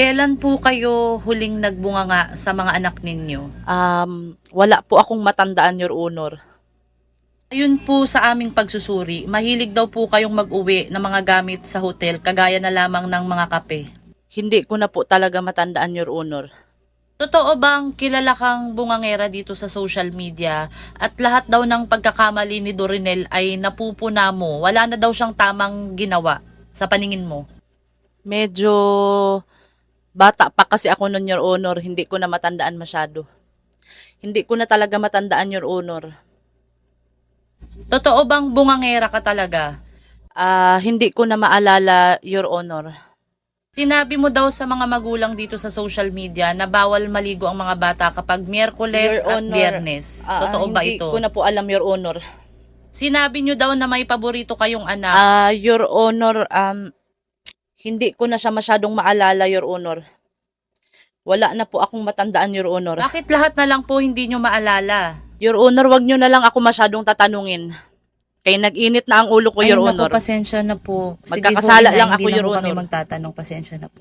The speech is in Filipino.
Kailan po kayo huling nagbunganga sa mga anak ninyo? Um, wala po akong matandaan, Your Honor. Ayun po sa aming pagsusuri, mahilig daw po kayong mag-uwi ng mga gamit sa hotel kagaya na lamang ng mga kape. Hindi ko na po talaga matandaan, Your Honor. Totoo bang kilala kang bungangera dito sa social media at lahat daw ng pagkakamali ni Dorinel ay napupuna mo? Wala na daw siyang tamang ginawa sa paningin mo? Medyo bata pa kasi ako nun, Your Honor. Hindi ko na matandaan masyado. Hindi ko na talaga matandaan, Your Honor. Totoo bang bungangera ka talaga? Ah, hindi ko na maalala, Your Honor. Sinabi mo daw sa mga magulang dito sa social media na bawal maligo ang mga bata kapag Miyerkules Your at Honor, Biyernes. ah, Totoo ba hindi ito? ko na po alam, Your Honor. Sinabi nyo daw na may paborito kayong anak. Ah, Your Honor, um, hindi ko na siya masyadong maalala, Your Honor. Wala na po akong matandaan, Your Honor. Bakit lahat na lang po hindi nyo maalala? Your Honor, wag nyo na lang ako masyadong tatanungin. Kaya nag-init na ang ulo ko, Ay, Your naku, Honor. pasensya na po. Magkakasala po, Ina, lang hindi ako, na Your po kami Honor. magtatanong. Pasensya na po.